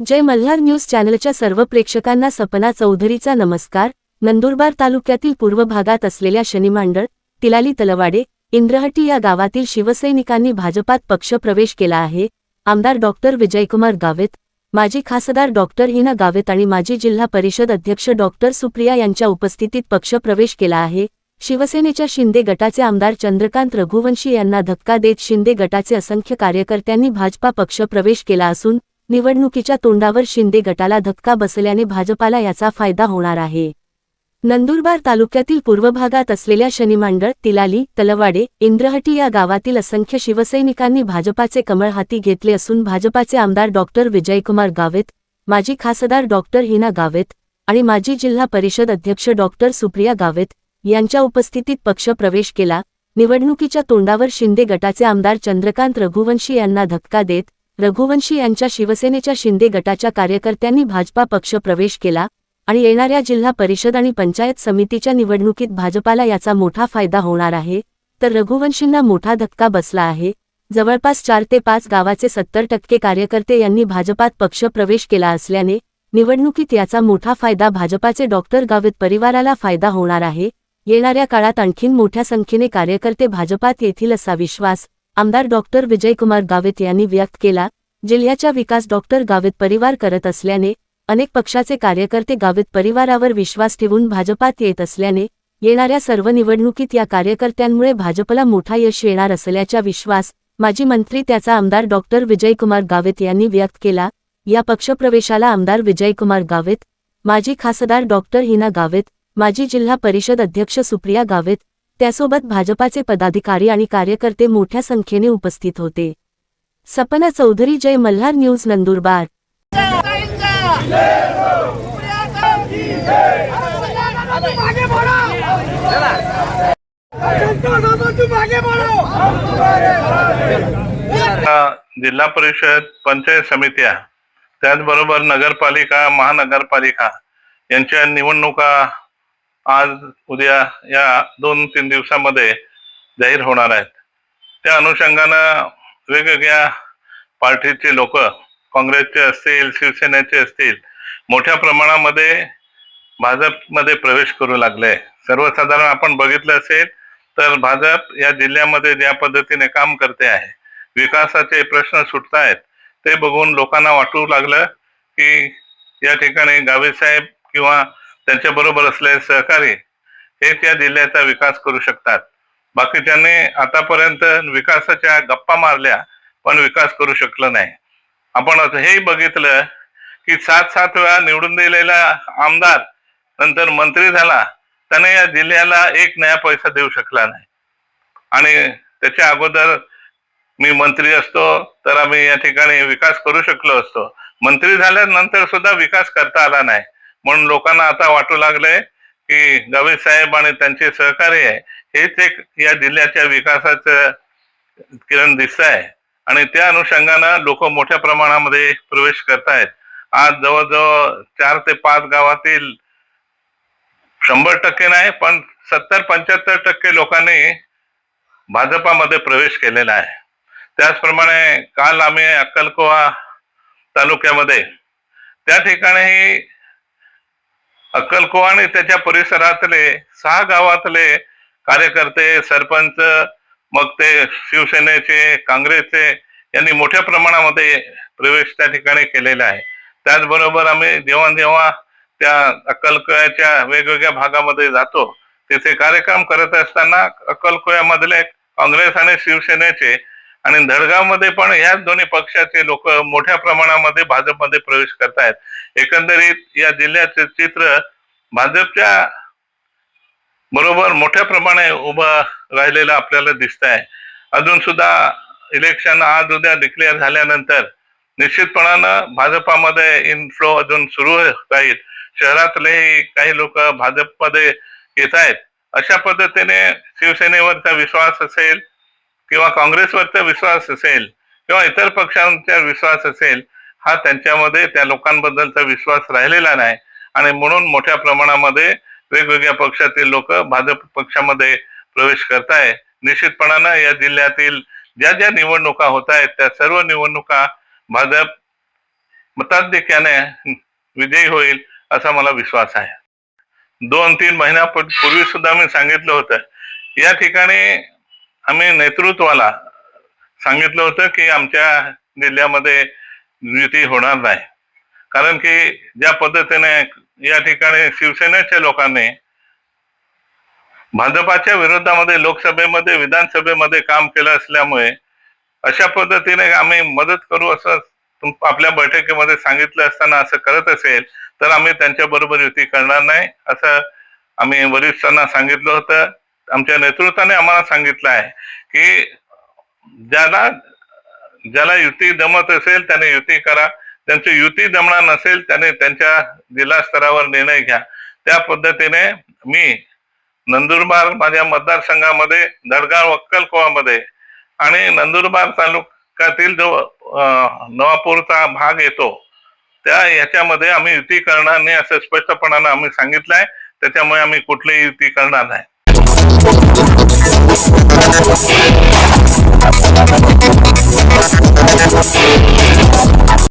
जय Malhar news चॅनलच्या सर्व प्रेक्षकांना सपना चौधरीचा नमस्कार. नंदुरबार तालुक्यातील पूर्व भागात असलेल्या शनिमांडळ तिलाली तलवाडे इंद्रहटी या गावातील शिवसैनिकांनी भाजपात पक्षप्रवेश केला आहे. आमदार डॉक्टर विजयकुमार गावेत माजी खासदार डॉक्टर हिना गावेत आणि माजी जिल्हा परिषद अध्यक्ष डॉक्टर सुप्रिया यांच्या उपस्थितीत पक्षप्रवेश केला आहे. शिवसेनेच्या शिंदे गटाचे आमदार चंद्रकांत रघुवंशी यांना धक्का देत शिंदे गटाचे असंख्य कार्यकर्त्यांनी भाजपा पक्षप्रवेश केला असून निवडणुकीच्या तोंडावर शिंदे गटाला धक्का बसल्याने भाजपाला याचा फायदा होणार आहे. नंदुरबार तालुक्यातील पूर्व भागात असलेल्या शनिमांडळ तिलाली तलवाडे इंद्रहटी या गावातील असंख्य शिवसैनिकांनी भाजपाचे कमळ हाती घेतले असून भाजपाचे आमदार डॉक्टर विजयकुमार गावेत माजी खासदार डॉक्टर हिना गावेत आणि माजी जिल्हा परिषद अध्यक्ष डॉक्टर सुप्रिया गावेत यांच्या उपस्थितीत पक्ष प्रवेश केला. निवडणुकीच्या तोंडावर शिंदे गटाचे आमदार चंद्रकांत रघुवंशी यांना धक्का देत रघुवंशी यांच्या शिवसेनेच्या शिंदे गटाच्या कार्यकर्त्यांनी भाजपा पक्ष प्रवेश केला आणि येणाऱ्या जिल्हा परिषद आणि पंचायत समितीच्या निवडणुकीत भाजपाला याचा मोठा फायदा होणार आहे तर रघुवंशींना मोठा धक्का बसला आहे. जवळपास चार ते पाच गावाचे सत्तर टक्के कार्यकर्ते यांनी भाजपात पक्ष प्रवेश केला असल्याने निवडणुकीत याचा मोठा फायदा भाजपाचे डॉक्टर गावित परिवाराला फायदा होणार आहे. येणाऱ्या काळात आणखीन मोठ्या संख्येने कार्यकर्ते भाजपात येथील असा विश्वास आमदार डॉक्टर विजयकुमार गावित यांनी व्यक्त केला जिल्ह्याचा विकास डॉक्टर गावित परिवार करत असल्याने अनेक पक्षाचे कार्यकर्ते गावित परिवारावर विश्वास ठेवून भाजपात येत असल्याने येणाऱ्या सर्व निवडणुकीत या कार्यकर्त्यांमुळे भाजपला मोठा यश येणार असल्याचा विश्वास माजी मंत्री त्याचा आमदार डॉक्टर विजयकुमार गावित यांनी व्यक्त केला. या पक्षप्रवेशाला आमदार विजयकुमार गावित माजी खासदार डॉक्टर हिना गावित माजी जिल्हा परिषद अध्यक्ष सुप्रिया गावित त्यासोबत भाजपाचे पदाधिकारी आणि कार्यकर्ते मोठ्या संख्येने उपस्थित होते. सपना चौधरी जय मल्हार न्यूज नंदुरबार. जिल्हा परिषद पंचायत समित्या त्याचबरोबर नगरपालिका महानगरपालिका यांच्या निवडणुका आज उद्या या दोन तीन दिवसामध्ये जाहीर होणार आहेत. त्या अनुषंगानं वेगवेगळ्या पार्टीचे लोक काँग्रेसचे असतील शिवसेनेचे असतील मोठ्या प्रमाणामध्ये भाजपमध्ये प्रवेश करू लागले. सर्वसाधारण आपण बघितलं असेल तर भाजप या जिल्ह्यामध्ये ज्या पद्धतीने काम करते आहे विकासाचे प्रश्न सुटतायत ते बघून लोकांना वाटू लागलं की या ठिकाणी गावेसाहेब किंवा त्यांच्या बरोबर असलेले सहकारी हे त्या जिल्ह्याचा विकास करू शकतात. बाकीच्यांनी आतापर्यंत विकासाच्या गप्पा मारल्या पण विकास करू शकलं नाही. आपण हेही बघितलं की सात सात वेळा निवडून दिलेला आमदार नंतर मंत्री झाला त्याने या जिल्ह्याला एक नया पैसा देऊ शकला नाही. आणि त्याच्या अगोदर मी मंत्री असतो तर आम्ही या ठिकाणी विकास करू शकलो असतो. मंत्री झाल्यानंतर सुद्धा विकास करता आला नाही. म्हणून लोकांना आता वाटू लागले की गवे साहेब आणि त्यांचे सहकारी आहे हेच एक या जिल्ह्याच्या विकासाचं किरण दिसत आहे. आणि त्या अनुषंगानं लोक मोठ्या प्रमाणामध्ये प्रवेश करतायत. आज जवळजवळ चार ते पाच गावातील शंभर टक्के नाही पण सत्तर पंच्याहत्तर टक्के लोकांनी भाजपामध्ये प्रवेश केलेला आहे. त्याचप्रमाणे काल आम्ही अक्कलकोवा तालुक्यामध्ये त्या ठिकाणीही अक्कलकोवा आणि त्याच्या परिसरातले सहा गावातले कार्यकर्ते सरपंच मग ते शिवसेनेचे काँग्रेसचे यांनी मोठ्या प्रमाणामध्ये प्रवेश त्या ठिकाणी केलेला आहे. त्याचबरोबर आम्ही जेव्हा जेव्हा त्या अक्कलकोयाच्या वेगवेगळ्या भागामध्ये जातो तिथे कार्यक्रम करत असताना अक्कलकोयामधले काँग्रेस आणि शिवसेनेचे आणि धडगावमध्ये पण याच दोन्ही पक्षाचे लोक मोठ्या प्रमाणामध्ये भाजपमध्ये प्रवेश करतायत. एकंदरीत या जिल्ह्याचे चित्र भाजपच्या बरोबर मोठ्या प्रमाणे उभं राहिलेलं आपल्याला दिसत आहे अजून सुद्धा इलेक्शन आज उद्या डिक्लेअर झाल्यानंतर निश्चितपणानं भाजपामध्ये इनफ्लो अजून सुरू राहील. शहरातले काही लोक भाजपमध्ये येत आहेत अशा पद्धतीने शिवसेनेवरचा विश्वास असेल किंवा काँग्रेसवरचा विश्वास असेल किंवा इतर पक्षांचा विश्वास असेल हा त्यांच्यामध्ये त्या लोकांबद्दलचा विश्वास राहिलेला नाही. आणि म्हणून मोठ्या प्रमाणामध्ये वेगवेगळ्या पक्षातील लोक भाजप पक्षामध्ये प्रवेश करताय. निश्चितपणानं या जिल्ह्यातील ज्या ज्या निवडणुका होत आहेत त्या सर्व निवडणुका भाजप मताधिक्याने विजयी होईल असा मला विश्वास आहे. दोन तीन महिन्यापूर्वी सुद्धा मी सांगितलं होतं. या ठिकाणी आम्ही नेतृत्वाला सांगितलं होतं की आमच्या जिल्ह्यामध्ये युती होणार नाही. कारण की ज्या पद्धतीने या ठिकाणी शिवसेनेच्या लोकांनी भाजपाच्या विरोधामध्ये लोकसभेमध्ये विधानसभेमध्ये काम केलं असल्यामुळे अशा पद्धतीने आम्ही मदत करू असं तुम- आपल्या बैठकीमध्ये सांगितलं असताना असं करत असेल तर आम्ही त्यांच्या बरोबर युती करणार नाही असं आम्ही वरिष्ठांना सांगितलं होतं. आमच्या नेतृत्वाने आम्हाला सांगितलं आहे. की ज्याला ज्याला युती जमत असेल त्याने युती करा. त्यांची युती जमणार नसेल त्याने त्यांच्या जिल्हा स्तरावर निर्णय घ्या. त्या पद्धतीने मी नंदुरबार माझ्या मतदारसंघामध्ये दडगाव अक्कलकोवामध्ये आणि नंदुरबार तालुक्यातील जो नवापूरचा भाग येतो त्या याच्यामध्ये आम्ही युती करणार नाही असं स्पष्टपणानं आम्ही सांगितलंय. त्याच्यामुळे आम्ही कुठलीही युती करणार नाही. Thank you.